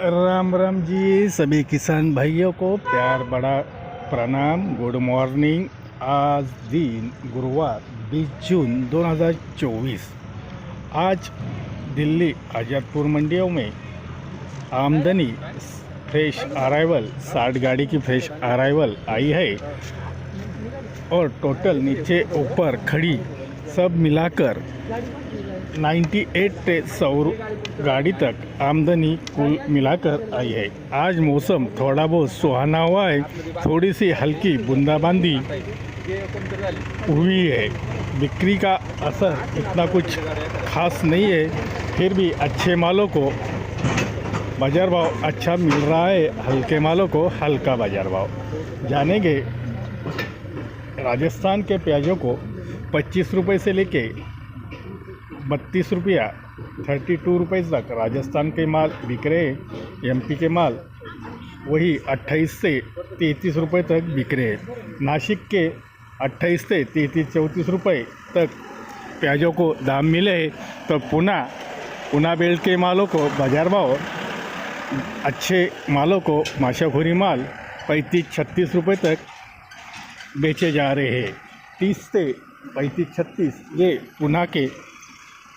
राम राम जी सभी किसान भाइयों को प्यार बड़ा प्रणाम गुड मॉर्निंग आज दिन गुरुवार 20 जून 2024 आज दिल्ली आज़ादपुर मंडियों में आमदनी फ्रेश अराइवल साठ गाड़ी की फ्रेश अराइवल आई है और टोटल नीचे ऊपर खड़ी सब मिलाकर 98 से सौ गाड़ी तक आमदनी कुल मिलाकर आई है। आज मौसम थोड़ा बहुत सुहाना हुआ है, थोड़ी सी हल्की बूंदाबांदी हुई है। बिक्री का असर इतना कुछ खास नहीं है, फिर भी अच्छे मालों को बाज़ार भाव अच्छा मिल रहा है, हल्के मालों को हल्का बाज़ार भाव। जानेंगे राजस्थान के प्याजों को पच्चीस रुपये से लेके बत्तीस रुपया, थर्टी टू रुपये तक राजस्थान के माल बिक रहे एमपी के माल, वही अट्ठाईस से तैंतीस रुपये तक बिक रहे नासिक के अट्ठाईस से तैंतीस, चौंतीस रुपये तक प्याजों को दाम मिले तो पुनः पुना बेल्ट के मालों को बाज़ार भाव, अच्छे मालों को माशाखोरी माल पैंतीस, छत्तीस रुपये तक बेचे जा रहे हैं। तीस से पैंतीस, छत्तीस, ये पुणे के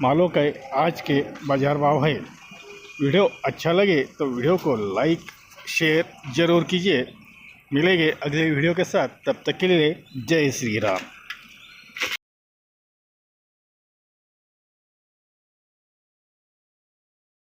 मालों का आज के बाज़ार भाव है। वीडियो अच्छा लगे तो वीडियो को लाइक, शेयर ज़रूर कीजिए। मिलेंगे अगले वीडियो के साथ। तब तक के लिए जय श्री राम।